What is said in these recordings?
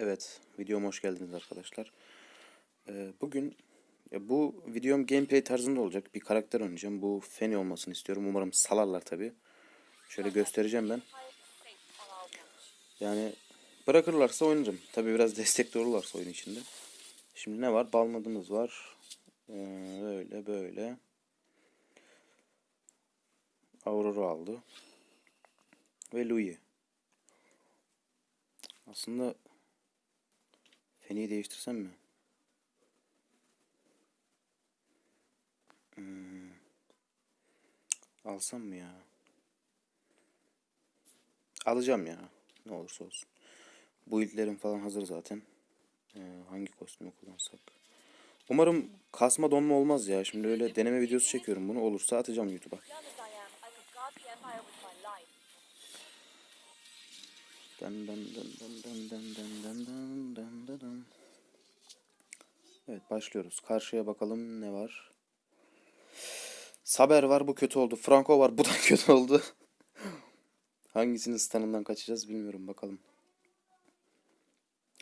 Evet, videoma hoş geldiniz arkadaşlar. Ee, bugün bu videom gameplay tarzında olacak. Bir karakter oynayacağım. Bu Feni olmasını istiyorum. Umarım salarlar tabii. Şöyle göstereceğim ben. Yani bırakırlarsa oynarım. Tabii biraz destek de olurlarsa oyun içinde. Şimdi ne var? Balmadımız var. Ee, böyle böyle. Aurora aldı. Ve Louis. Aslında Feni'yi değiştirsem mi? Hmm. Alsam mı ya? Alacağım ya. Ne olursa olsun. Bu ilklerim falan hazır zaten. Ee, hangi kostümü kullansak? Umarım kasma donma olmaz ya. Şimdi öyle deneme videosu çekiyorum bunu. Olursa atacağım YouTube'a. Young as I am, I could guard the Evet başlıyoruz. Karşıya bakalım ne var. Saber var bu kötü oldu. Franco var bu da kötü oldu. Hangisinin stanından kaçacağız bilmiyorum bakalım.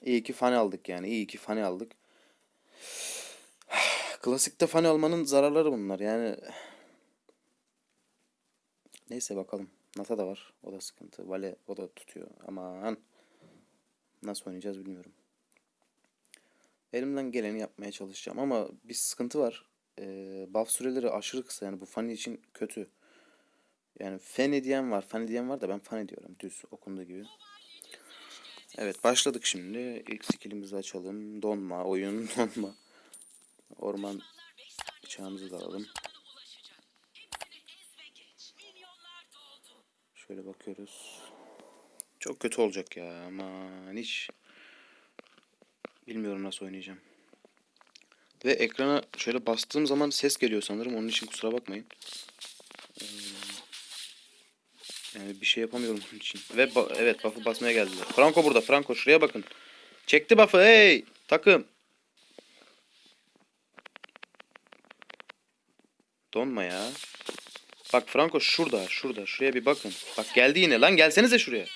İyi ki fani aldık yani. İyi ki fani aldık. Klasikte fani almanın zararları bunlar. Yani Neyse bakalım. Nata da var. O da sıkıntı. Vale o da tutuyor. Aman. Nasıl oynayacağız bilmiyorum. Elimden geleni yapmaya çalışacağım ama bir sıkıntı var. Ee, buff süreleri aşırı kısa yani bu Fanny için kötü. Yani Fanny diyen var. Fanny diyen var da ben Fanny diyorum. Düz okunduğu gibi. Evet başladık şimdi. İlk skillimizi açalım. Donma. Oyun donma. Orman bıçağımızı da alalım. Şöyle bakıyoruz. Çok kötü olacak ya. Aman hiç bilmiyorum nasıl oynayacağım. Ve ekrana şöyle bastığım zaman ses geliyor sanırım. Onun için kusura bakmayın. Ee, Yani bir şey yapamıyorum onun için. Ve ba- evet buff'ı basmaya geldiler. Franco burada. Franco şuraya bakın. Çekti buff'ı. Hey! Takım. Donma ya. Bak Franco şurada, şurada. Şuraya bir bakın. Bak geldi yine. Lan gelsenize şuraya.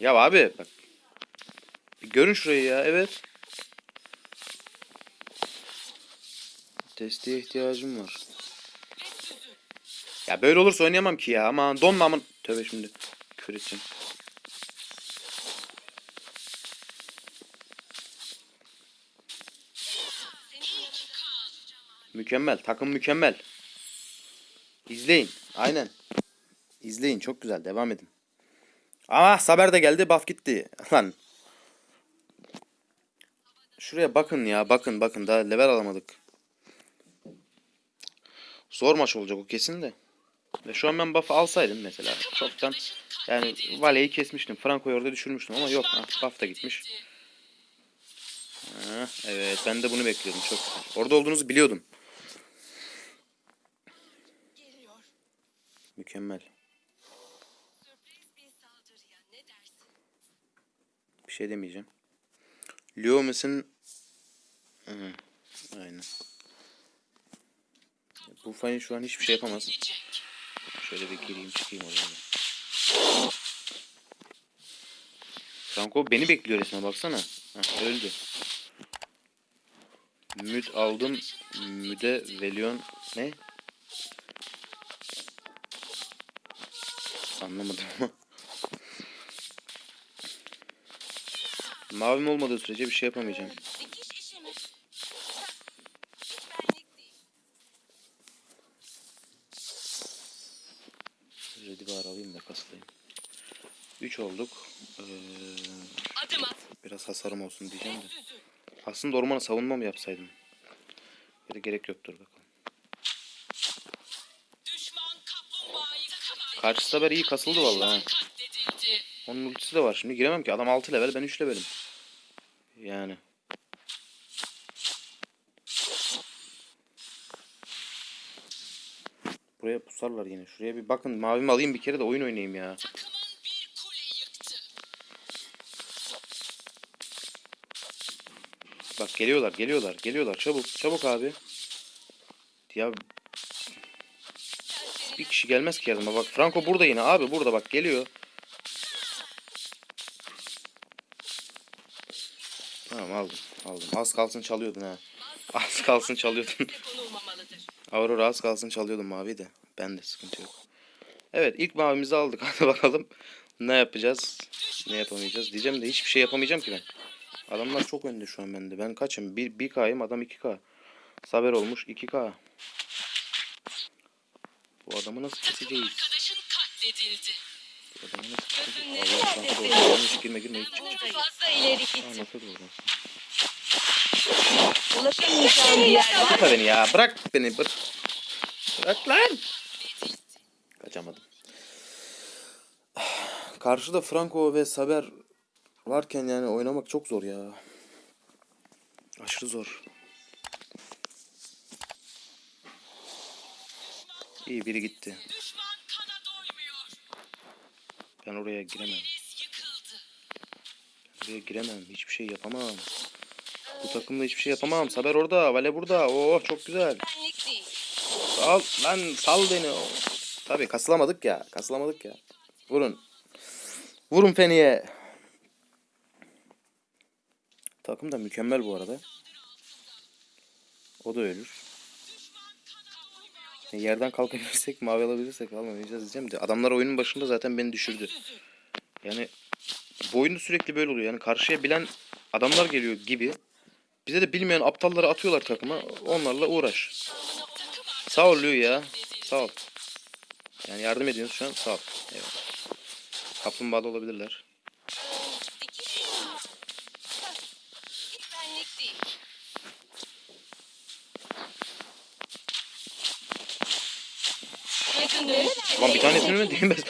Ya abi bak. Bir görün şurayı ya. Evet. Desteğe ihtiyacım var. Ya böyle olursa oynayamam ki ya. Aman donma aman. Tövbe şimdi. Küfür edeceğim. Mükemmel. Takım mükemmel. İzleyin. Aynen. İzleyin. Çok güzel. Devam edin. Ama Saber de geldi. Buff gitti. Lan. Şuraya bakın ya. Bakın bakın. Daha level alamadık. Zor maç olacak o kesin de. Ve şu an ben buff'ı alsaydım mesela. Çoktan yani Vale'yi kesmiştim. Franco'yu orada düşürmüştüm ama yok. Ah, buff da gitmiş. Ha, evet ben de bunu bekliyordum. Çok güzel. Orada olduğunuzu biliyordum. Mükemmel. Şey demeyeceğim. Loomis'in Hı, aynen. Bu Fanny şu an hiçbir şey yapamaz. Şöyle bir gireyim çıkayım oraya. da. Franco beni bekliyor resmen baksana. Heh, öldü. Müd aldım. Müde Velion ne? Anlamadım ama. Mavim olmadığı sürece bir şey yapamayacağım. Ready bar alayım da kaslayayım. 3 olduk. Ee, biraz hasarım olsun diyeceğim de. Aslında ormana savunma mı yapsaydım? Ya da gerek yoktur bakalım. Karşı sefer iyi kasıldı vallahi. Onun ultisi de var. Şimdi giremem ki. Adam 6 level ben 3 levelim. Yani. Buraya pusarlar yine. Şuraya bir bakın. Mavimi alayım bir kere de oyun oynayayım ya. Bak geliyorlar, geliyorlar, geliyorlar. Çabuk, çabuk abi. Ya bir kişi gelmez ki yardıma. Bak Franco burada yine abi burada bak geliyor. Aldım aldım. Az kalsın çalıyordun ha. Az kalsın çalıyordun. Aurora az kalsın çalıyordum mavi de. Ben de sıkıntı yok. Evet ilk mavimizi aldık. Hadi bakalım ne yapacağız? Ne yapamayacağız? Diyeceğim de hiçbir şey yapamayacağım ki ben. Adamlar çok önde şu an bende. Ben kaçım? 1, 1K'yım adam 2K. Saber olmuş 2K. Bu adamı nasıl keseceğiz? Bu adamı nasıl keseceğiz? Gözün Allah nerede Allah. senin? Yanlış girme girme hiç. Aa, nasıl doğru? Ulaşamayacağım bir yer var. Bırak beni ya. Bırak beni. Bırak. Bırak lan. Kaçamadım. Karşıda Franco ve Saber varken yani oynamak çok zor ya. Aşırı zor. İyi biri gitti. Ben oraya giremem. Yıkıldı. Oraya giremem. Hiçbir şey yapamam. Bu takımda hiçbir şey yapamam. Saber orada. Vale burada. Oh çok güzel. Sal lan sal beni. Tabii kasılamadık ya. Kasılamadık ya. Vurun. Vurun Feni'ye. Takım da mükemmel bu arada. O da ölür. E, yerden kalkabilirsek mavi alabilirsek almayacağız diyeceğim de. Adamlar oyunun başında zaten beni düşürdü. Yani bu oyunda sürekli böyle oluyor. Yani karşıya bilen adamlar geliyor gibi. Bize de bilmeyen aptalları atıyorlar takıma. Onlarla uğraş. Sağ ol Lü ya. Sağ ol. Yani yardım ediyorsun şu an. Sağ ol. Eyvallah. Kaplumbağalı olabilirler. Lan bir tanesini mi değmez?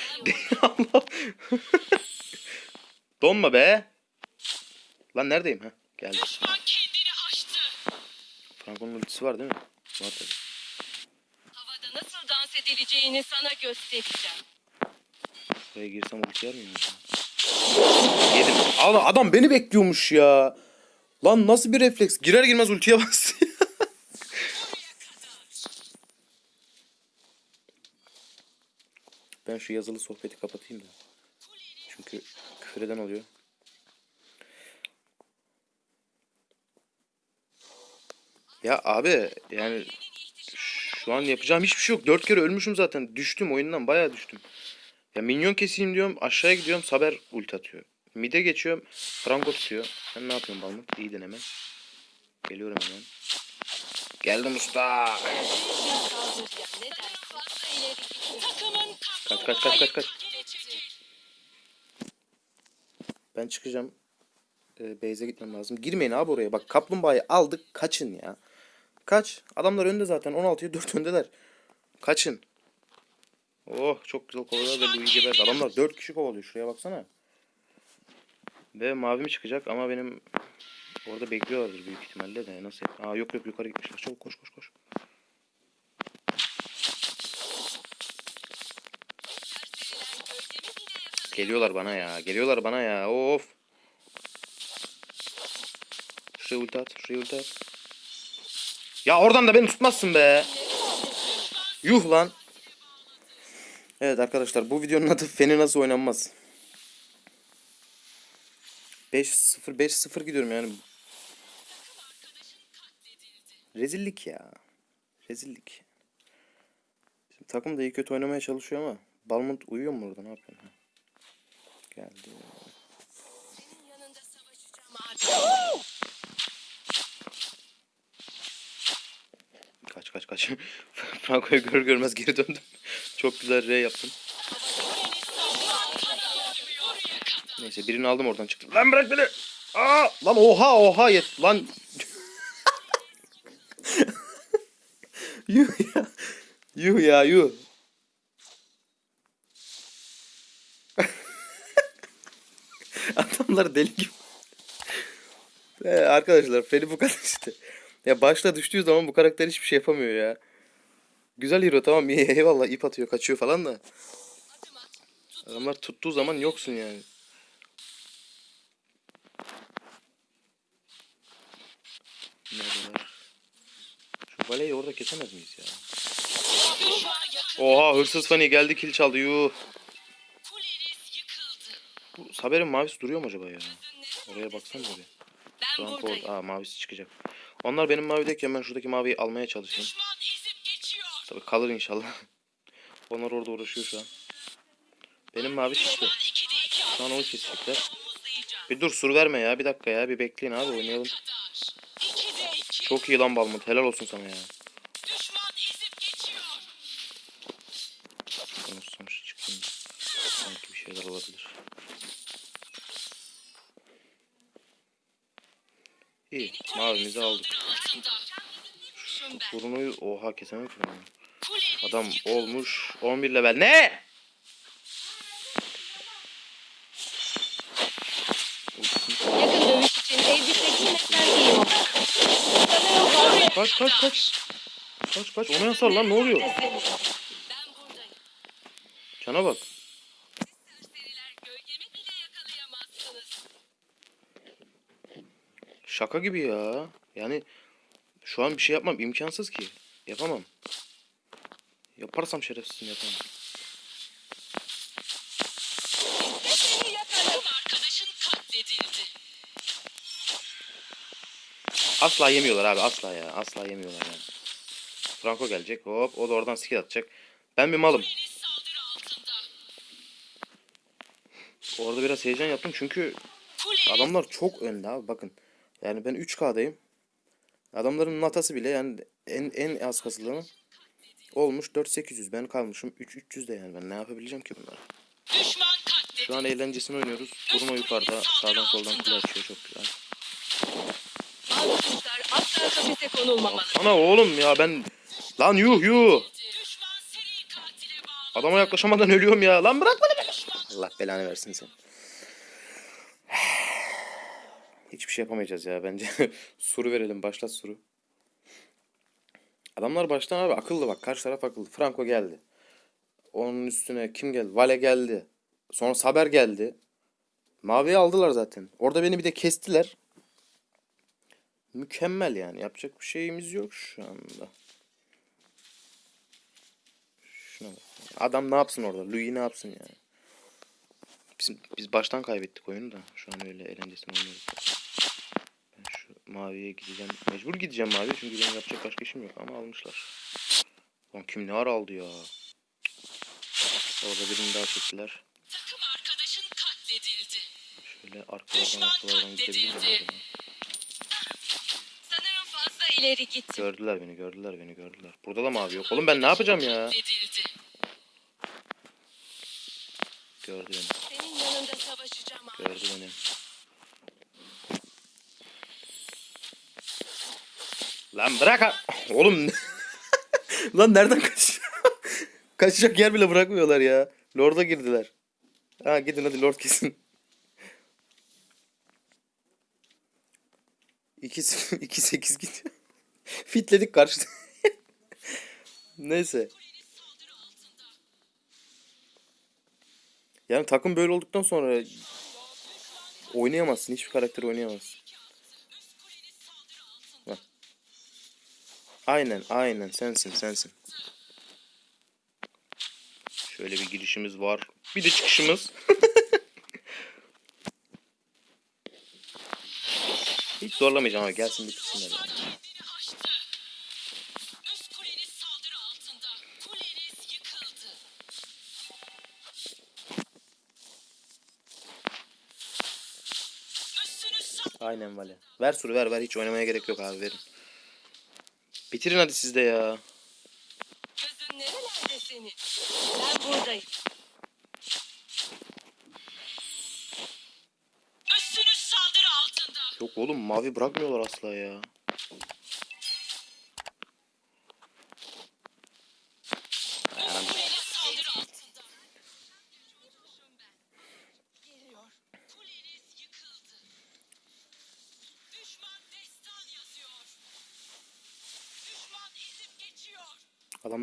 Allah. Donma be. Lan neredeyim ha? Geldim. Franco'nun ultisi var değil mi? Var tabii. Havada nasıl dans edileceğini sana göstereceğim. Buraya girsem ulti yer miyim? ya? Yedim. Adam, adam beni bekliyormuş ya. Lan nasıl bir refleks? Girer girmez ultiye bas. ben şu yazılı sohbeti kapatayım da. Çünkü küfür eden oluyor. Ya abi yani şu an yapacağım hiçbir şey yok. Dört kere ölmüşüm zaten. Düştüm oyundan bayağı düştüm. Ya minyon keseyim diyorum aşağıya gidiyorum Saber ulti atıyor. Mide geçiyorum Franco tutuyor. Sen ne yapıyorsun Balmut? İyi deneme. Geliyorum hemen. Geldim usta. Kaç kaç kaç kaç kaç. Ben çıkacağım. Ee, base'e gitmem lazım. Girmeyin abi oraya. Bak kaplumbağayı aldık. Kaçın ya. Kaç. Adamlar önde zaten. 16'ya 4 öndeler. Kaçın. Oh çok güzel kovaladı ve Luigi geberdi. Adamlar 4 kişi kovalıyor. Şuraya baksana. Ve mavi mi çıkacak ama benim orada bekliyorlardır büyük ihtimalle de. Nasıl? Aa yok yok yukarı gitmişler. Çabuk koş koş koş. Geliyorlar bana ya. Geliyorlar bana ya. Of. Şuraya ulti at. Şuraya ulti at. Ya oradan da beni tutmazsın be. Yuh lan. Evet arkadaşlar bu videonun adı Feni nasıl oynanmaz. 5-0 5-0 gidiyorum yani. Rezillik ya. Rezillik. Bizim takım da iyi kötü oynamaya çalışıyor ama Balmont uyuyor mu orada ne yapıyor? Ha. Geldi. Senin yanında savaşacağım abi. Kaç kaç kaç. Franco'yu görür görmez geri döndüm. Çok güzel R yaptım. Neyse birini aldım oradan çıktım. Lan bırak beni. Aa, lan oha oha yet lan. yuh ya. Yuh ya yuh. Adamlar deli gibi. Ee, arkadaşlar Feri bu kadar işte. Ya başta düştüğü zaman bu karakter hiçbir şey yapamıyor ya. Güzel hero tamam iyi eyvallah ip atıyor kaçıyor falan da. Adamlar tuttuğu zaman yoksun yani. Şu valeyi orada kesemez miyiz ya? Oha hırsız fani geldi kill çaldı yuh. Bu Saber'in mavisi duruyor mu acaba ya? Oraya baksana bir. Ben Şu an buradayım. Aa mavisi çıkacak. Onlar benim mavideyken ben şuradaki maviyi almaya çalışayım. Tabii kalır inşallah. Onlar orada uğraşıyor şu an. Benim mavi şişti. 2'de 2 Şu an onu kesecekler. Bir dur sur verme ya bir dakika ya bir bekleyin abi oynayalım. Kadar. 2'de 2. Çok iyi lan Balmut helal olsun sana ya. Düşman ezip geçiyor. Şunu sonuç çıkayım. Sanki bir şeyler olabilir. İyi mavimizi aldık. Bruno'yu oha kesemem ki Adam olmuş 11 level. Ne? Yakın dövüş için elbise Kaç kaç kaç. Kaç kaç ona yasar lan ne oluyor? Cana bak. Şaka gibi ya. Yani şu an bir şey yapmam imkansız ki. Yapamam. Yaparsam şerefsizim yapamam. Asla yemiyorlar abi asla ya. Asla yemiyorlar yani. Franco gelecek hop o da oradan skill atacak. Ben bir malım. Orada biraz heyecan yaptım çünkü adamlar çok önde abi bakın. Yani ben 3K'dayım. Adamların natası bile yani en en az kasılanı olmuş 4800 ben kalmışım 3300 de yani ben ne yapabileceğim ki bunlara. Şu an eğlencesini oynuyoruz. Bruno yukarıda sağdan soldan kule açıyor çok güzel. Ana oğlum ya ben lan yuh yuh. Adama yaklaşamadan ölüyorum ya. Lan bırak beni. Allah belanı versin sen. Hiçbir şey yapamayacağız ya bence. suru verelim. Başlat suru. Adamlar baştan abi akıllı bak. Karşı taraf akıllı. Franco geldi. Onun üstüne kim geldi? Vale geldi. Sonra Saber geldi. Mavi'yi aldılar zaten. Orada beni bir de kestiler. Mükemmel yani. Yapacak bir şeyimiz yok şu anda. Şuna bak. Adam ne yapsın orada? Louis ne yapsın yani? Biz, biz baştan kaybettik oyunu da. Şu an öyle eğlencesine oynuyoruz. Ben şu maviye gideceğim. Mecbur gideceğim maviye çünkü benim yapacak başka işim yok ama almışlar. Lan kim ne ara aldı ya? Orada birini daha çektiler. Takım arkadaşın katledildi. Şöyle arkalardan arkalardan gidebilir miyim? Sanırım fazla ileri gittim. Gördüler beni gördüler beni gördüler. Burada da mavi yok. Oğlum ben ne yapacağım ya? Gördü beni. Yanında savaşacağım abi. Gördü beni. Lan bırak ha- Oğlum. Lan nereden kaçıyor? Kaçacak yer bile bırakmıyorlar ya. Lord'a girdiler. Ha gidin hadi Lord kesin. İki, iki sekiz gidiyor. Fitledik karşıda. Neyse. Yani takım böyle olduktan sonra oynayamazsın. Hiçbir karakter oynayamazsın. Bak. Aynen aynen sensin sensin. Şöyle bir girişimiz var. Bir de çıkışımız. Hiç zorlamayacağım ama gelsin bitirsinler yani. Aynen Vale. Ver suru ver ver hiç oynamaya gerek yok abi verin. Bitirin hadi siz de ya. Gözün nerelerde senin? Ben buradayım. Üstünüz saldırı altında. Yok oğlum mavi bırakmıyorlar asla ya.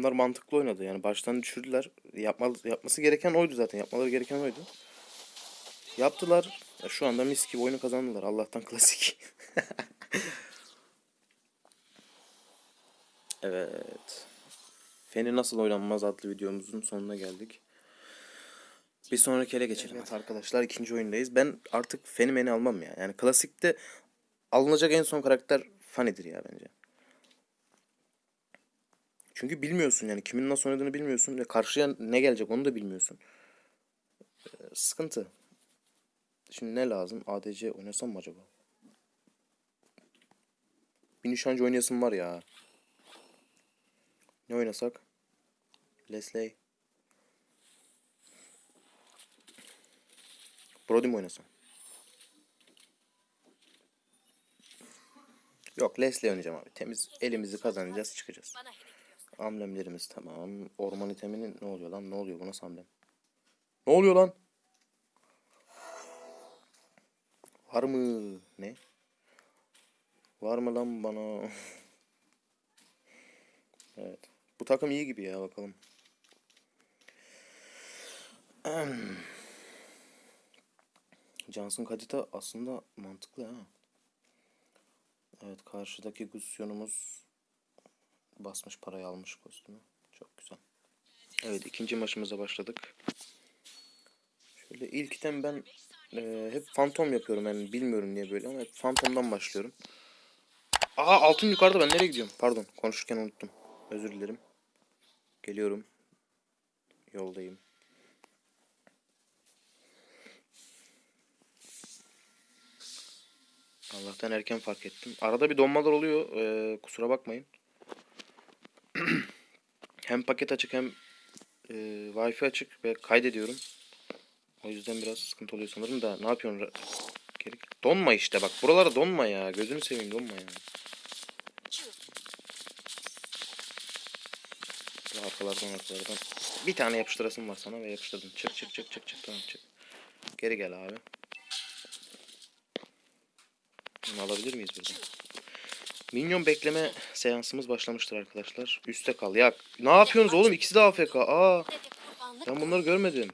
Adamlar mantıklı oynadı yani baştan düşürdüler. Yapma, yapması gereken oydu zaten. Yapmaları gereken oydu. Yaptılar. Ya şu anda mis gibi oyunu kazandılar. Allah'tan klasik. evet. Feni nasıl oynanmaz adlı videomuzun sonuna geldik. Bir sonraki ele geçelim. Evet arkadaşlar ikinci oyundayız. Ben artık Feni meni almam ya. Yani klasikte alınacak en son karakter Fanny'dir ya bence. Çünkü bilmiyorsun yani kimin nasıl oynadığını bilmiyorsun ve karşıya ne gelecek onu da bilmiyorsun. Ee, sıkıntı. Şimdi ne lazım? ADC oynasam mı acaba? Bir nişancı oynayasım var ya. Ne oynasak? Leslie. Brody mi oynasam? Yok Leslie oynayacağım abi. Temiz elimizi kazanacağız çıkacağız. Amblemlerimiz tamam. Orman iteminin ne oluyor lan? Ne oluyor? Bu nasıl amblem? Ne oluyor lan? Var mı? Ne? Var mı lan bana? evet. Bu takım iyi gibi ya bakalım. Johnson Kadita aslında mantıklı ha. Evet karşıdaki Gusyon'umuz basmış parayı almış kostümü. Çok güzel. Evet ikinci maçımıza başladık. Şöyle ilkten ben e, hep fantom yapıyorum yani bilmiyorum niye böyle ama hep fantomdan başlıyorum. Aa altın yukarıda ben nereye gidiyorum? Pardon konuşurken unuttum. Özür dilerim. Geliyorum. Yoldayım. Allah'tan erken fark ettim. Arada bir donmalar oluyor. Ee, kusura bakmayın. Hem paket açık hem e, Wi-Fi açık ve kaydediyorum. O yüzden biraz sıkıntı oluyor sanırım da ne yapıyorsun? Donma işte bak. Buralara donma ya. Gözünü seveyim donma ya. Arkalardan arkalardan. Bir tane yapıştırasım var sana ve yapıştırdım. Çık çık çık çık çık tamam çık. Geri gel abi. Bunu alabilir miyiz buradan? Minyon bekleme seansımız başlamıştır arkadaşlar. Üste kal. Ya ne yapıyorsunuz oğlum? İkisi de AFK. Aa, ben bunları görmedim.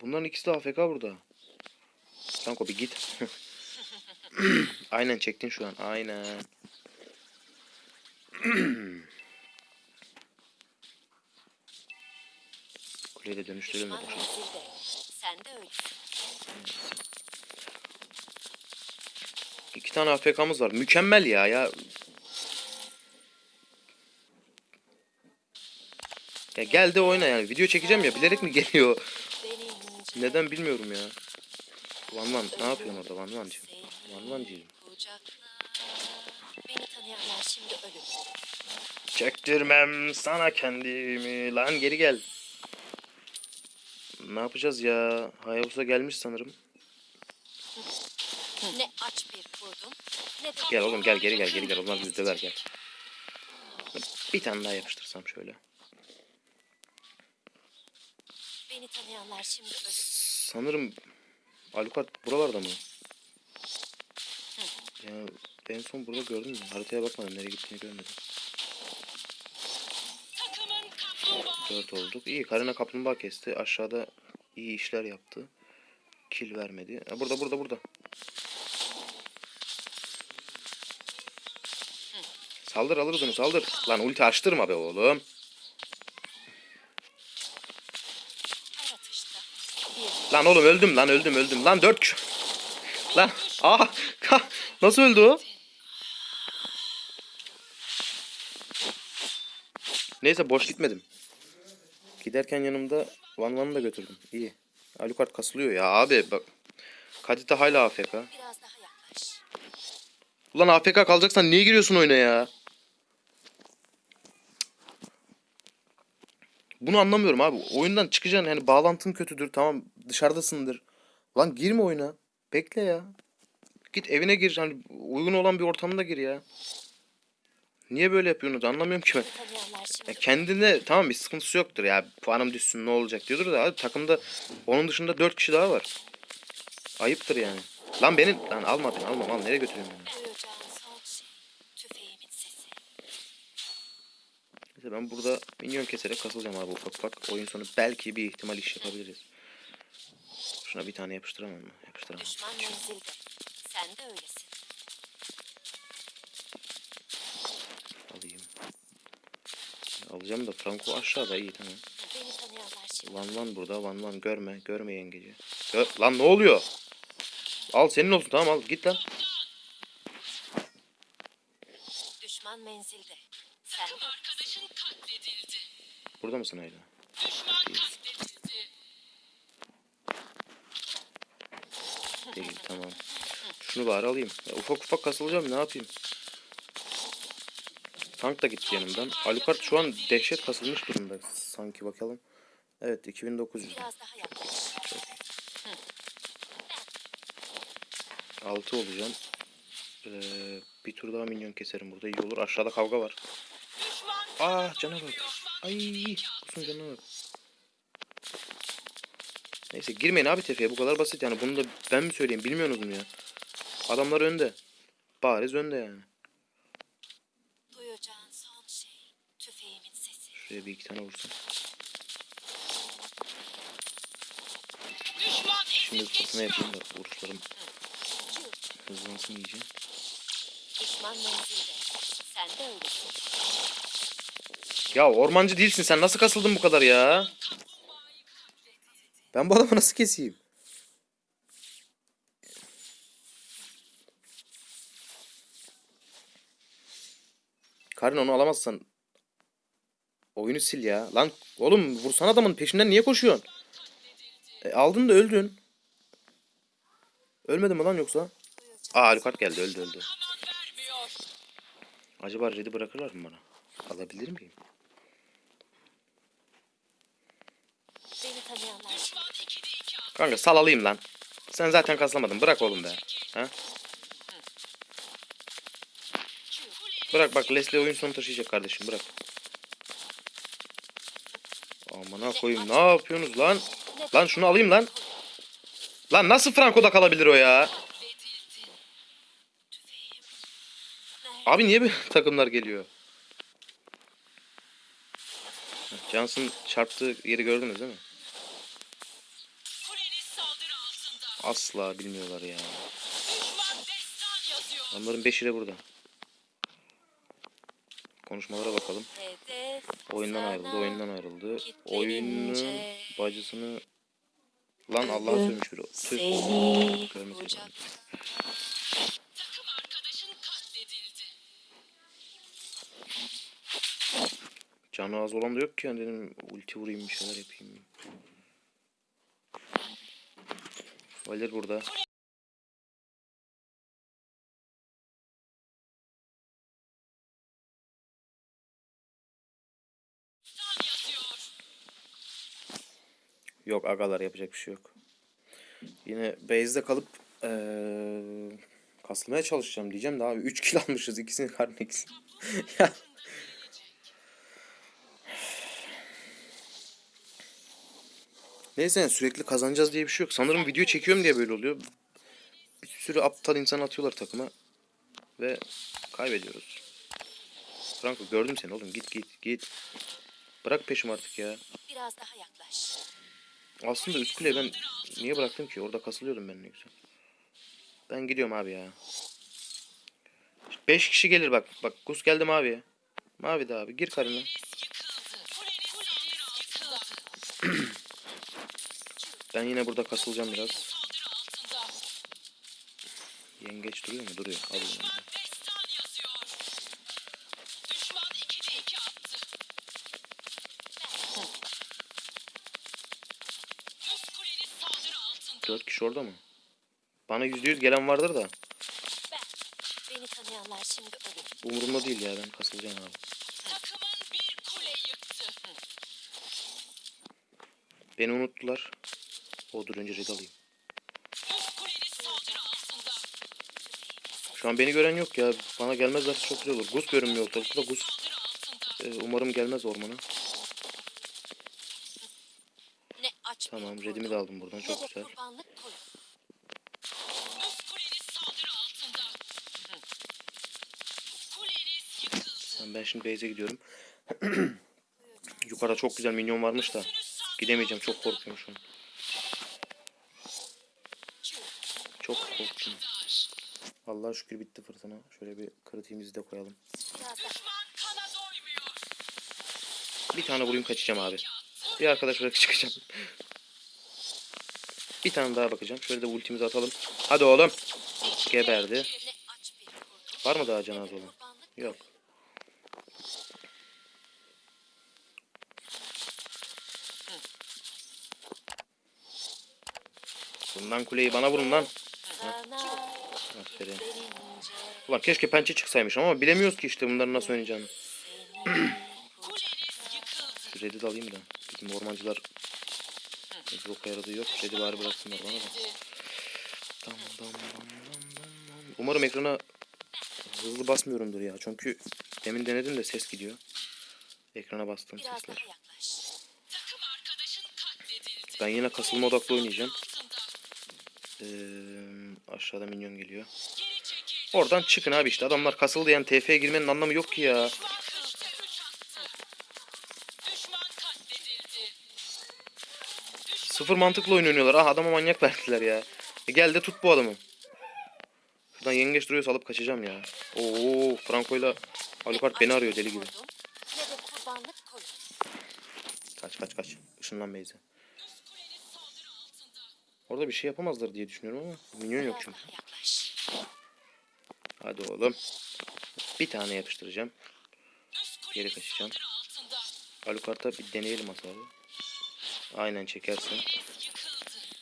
Bunların ikisi de AFK burada. Kanko bir git. Aynen çektin şu an. Aynen. Kuleyi de dönüştürelim. Sen de öylesin. İki tane AFK'mız var. Mükemmel ya ya. Ya gel de oyna yani. Video çekeceğim ya. Bilerek mi geliyor? Neden bilmiyorum ya. Van Van ne yapıyorsun orada Van Van'cığım? Van Van'cığım. Çektirmem sana kendimi. Lan geri gel. Ne yapacağız ya? Hayabusa gelmiş sanırım. Ne aç bir kurdum ne de Gel oğlum gel geri gel geri gel. Onlar bizi döver gel. Bir tane daha yapıştırsam şöyle. Beni tanıyanlar şimdi ölür. Sanırım Alucard buralarda mı? Ya en son burada gördüm mü? Haritaya bakmadım. Nereye gittiğini görmedim. 4 olduk. İyi. Karina kaplumbağa kesti. Aşağıda iyi işler yaptı. Kill vermedi. Ha, burada burada burada. Saldır alırız onu saldır. Lan ulti açtırma be oğlum. Lan oğlum öldüm lan öldüm öldüm. Lan 4 kişi. Lan aa nasıl öldü o? Neyse boş gitmedim. Giderken yanımda Van Van'ı da götürdüm. İyi. Alucard kasılıyor ya abi bak. Kadita hala AFK. Ulan AFK kalacaksan niye giriyorsun oyuna ya? Bunu anlamıyorum abi. Oyundan çıkacaksın yani bağlantın kötüdür tamam dışarıdasındır. Lan girme oyuna. Bekle ya. Git evine gir hani uygun olan bir ortamda gir ya. Niye böyle yapıyorsunuz anlamıyorum ki ben. Ya kendine tamam bir sıkıntısı yoktur ya. Puanım düşsün ne olacak diyordur da abi takımda onun dışında 4 kişi daha var. Ayıptır yani. Lan beni lan alma beni alma al nereye götürüyorsun beni? duyacağın son şey tüfeğimin sesi. Neyse ben burada minyon keserek kasılacağım abi ufak ufak. Oyun sonu belki bir ihtimal iş yapabiliriz. Şuna bir tane yapıştıramam mı? Yapıştıramam. Düşman menzilde. Sen de öylesin. Alayım. Alacağım da Franco aşağıda iyi tamam. Beni tanıyanlar şimdi Van Van burada Van Van görme görme yengeci. Gör lan ne oluyor? Al senin olsun tamam al git lan. Düşman menzilde. Sen de. Burada mısın Ayla? Değil tamam. Şunu bari alayım. Ya, ufak ufak kasılacağım ne yapayım? Tank da gitti yanımdan. Alucard şu an dehşet kasılmış durumda. Sanki bakalım. Evet 2900. biraz daha yaklaş. 6 olacağım. Ee, bir tur daha minyon keserim burada iyi olur. Aşağıda kavga var. Aa cana bak. Ay kusun canına bak. Neyse girmeyin abi tepeye bu kadar basit yani bunu da ben mi söyleyeyim bilmiyorsunuz mu ya? Adamlar önde. Bariz önde yani. Duyacağın son şey. Tüfeğimin sesi. Şuraya bir iki tane düşman Şimdi fırtına yapayım da vuruşlarım hızlansın iyice. Düşman menzilde. Sen de öylesin. Ya ormancı değilsin sen nasıl kasıldın bu kadar ya? Ben bu adamı nasıl keseyim? Karin onu alamazsan oyunu sil ya. Lan oğlum vursan adamın peşinden niye koşuyorsun? E, aldın da öldün. Ölmedi mi lan yoksa? Aa Alucard geldi öldü öldü. Acaba red'i bırakırlar mı bana? Alabilir miyim? Beni tanıyanlar. Kanka sal alayım lan. Sen zaten kaslamadın. Bırak oğlum be. Ha? Bırak bak Leslie oyun sonu taşıyacak kardeşim bırak. Amına koyayım ne yapıyorsunuz lan? Lan şunu alayım lan. Lan nasıl Franco'da kalabilir o ya? Abi niye bir takımlar geliyor? Johnson çarptığı yeri gördünüz değil mi? Asla bilmiyorlar ya. Onların beşi de burada. Konuşmalara bakalım. Oyundan ayrıldı, oyundan ayrıldı. Oyunun bacısını... Lan Allah'a sövmüş biri. Tüh. Katledildi. Canı az olan da yok ki yani dedim ulti vurayım bir şeyler yapayım. Valer burada. Yok agalar yapacak bir şey yok. Yine base'de kalıp eee kasılmaya çalışacağım diyeceğim de abi 3 kill almışız ikisini karnı ikisini. Neyse yani sürekli kazanacağız diye bir şey yok. Sanırım video çekiyorum diye böyle oluyor. Bir sürü aptal insan atıyorlar takıma. Ve kaybediyoruz. Franco gördüm seni oğlum git git git. Bırak peşimi artık ya. Biraz daha yaklaş. Aslında üst ben niye bıraktım ki? Orada kasılıyordum ben ne güzel. Ben gidiyorum abi ya. 5 kişi gelir bak. Bak Gus geldi maviye. Mavi de abi. Gir karına. Ben yine burada kasılacağım biraz. Yengeç duruyor mu? Duruyor. Saldırı altında. 4 kişi orada mı? Bana %100 gelen vardır da. Ben. Beni tanıyanlar şimdi ölür. Umurumda değil ya ben kasılacağım abi. Beni unuttular. O dur önce red alayım. Şu an beni gören yok ya. Bana gelmezlerse çok güzel olur. Gus görünmüyor ortalıkta. Gus Saldırı altında. e, umarım gelmez ormana. Tamam redimi de aldım buradan. Çok güzel. Tamam, ben şimdi base'e gidiyorum. Yukarıda çok güzel minyon varmış da. Gidemeyeceğim çok korkuyorum şu an. Çok korktum. Allah'a şükür bitti fırtına. Şöyle bir kritiğimizi de koyalım. Bir tane vurayım kaçacağım abi. Bir arkadaş bırakıp çıkacağım. Bir tane daha bakacağım. Şöyle de ultimizi atalım. Hadi oğlum. Geberdi. Var mı daha cenaze olan? Yok. Bundan kuleyi bana vurun lan. Verince Ulan keşke pençe çıksaymış ama bilemiyoruz ki işte bunların nasıl oynayacağını. De alayım da. Bizim ormancılar boka yaradığı yok. Red'i bari bıraksınlar bana da. Dam, dam, dam, dam, dam, dam. Umarım ekrana hızlı basmıyorumdur ya. Çünkü demin denedim de ses gidiyor. Ekrana biraz sesler. Ben yine kasılma odaklı oynayacağım. Ee, aşağıda minyon geliyor. Oradan çıkın abi işte. Adamlar kasıldı yani TF'ye girmenin anlamı yok ki ya. Sıfır mantıklı oyun oynuyorlar. Ah adama manyak verdiler ya. E gel de tut bu adamı. Şuradan yengeç duruyorsa alıp kaçacağım ya. Oo Franco'yla Alucard beni arıyor deli gibi. Kaç kaç kaç. Işınlan Beyze. Orada bir şey yapamazlar diye düşünüyorum ama minyon yok çünkü. Hadi oğlum. Bir tane yapıştıracağım. Geri kaçacağım. Alucard'a bir deneyelim hasarı. Aynen çekersin.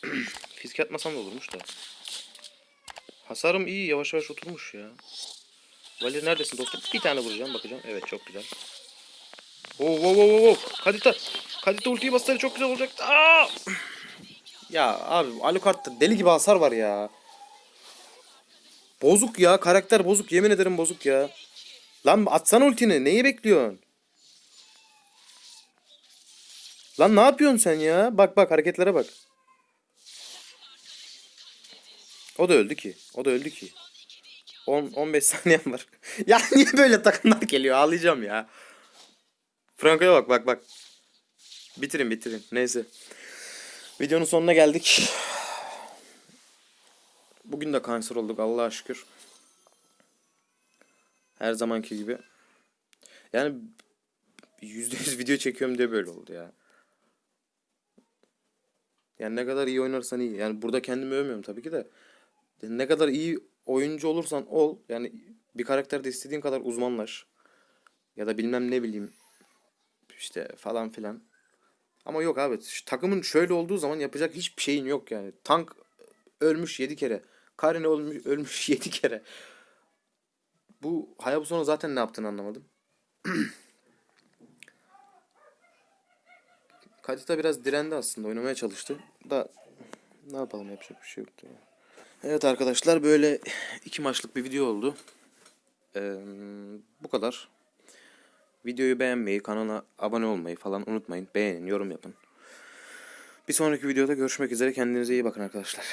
Fizik atmasam da olurmuş da. Hasarım iyi yavaş yavaş oturmuş ya. Valir neredesin dostum? Bir tane vuracağım bakacağım. Evet çok güzel. Oo wow wow wow. Kadita. Kadita ultiyi bassaydı çok güzel olacaktı. Aa! Ya abi Alucard'da deli gibi hasar var ya. Bozuk ya karakter bozuk yemin ederim bozuk ya. Lan atsana ultini neyi bekliyorsun? Lan ne yapıyorsun sen ya? Bak bak hareketlere bak. O da öldü ki. O da öldü ki. 10 15 saniyem var. ya niye böyle takımlar geliyor? Ağlayacağım ya. Franco'ya bak bak bak. Bitirin bitirin. Neyse. Videonun sonuna geldik. Bugün de kanser olduk Allah'a şükür. Her zamanki gibi. Yani %100 video çekiyorum diye böyle oldu ya. Yani ne kadar iyi oynarsan iyi. Yani burada kendimi övmüyorum tabii ki de. Ne kadar iyi oyuncu olursan ol. Yani bir karakterde istediğin kadar uzmanlaş. Ya da bilmem ne bileyim. işte falan filan. Ama yok abi. şu Takımın şöyle olduğu zaman yapacak hiçbir şeyin yok yani. Tank ölmüş 7 kere. Karine ölmüş, ölmüş 7 kere. Bu Hayabusa'nın zaten ne yaptığını anlamadım. Kadita biraz direndi aslında. Oynamaya çalıştı. Da ne yapalım yapacak bir şey yoktu. ya. Evet arkadaşlar böyle iki maçlık bir video oldu. Ee, bu kadar. Videoyu beğenmeyi, kanala abone olmayı falan unutmayın. Beğenin, yorum yapın. Bir sonraki videoda görüşmek üzere. Kendinize iyi bakın arkadaşlar.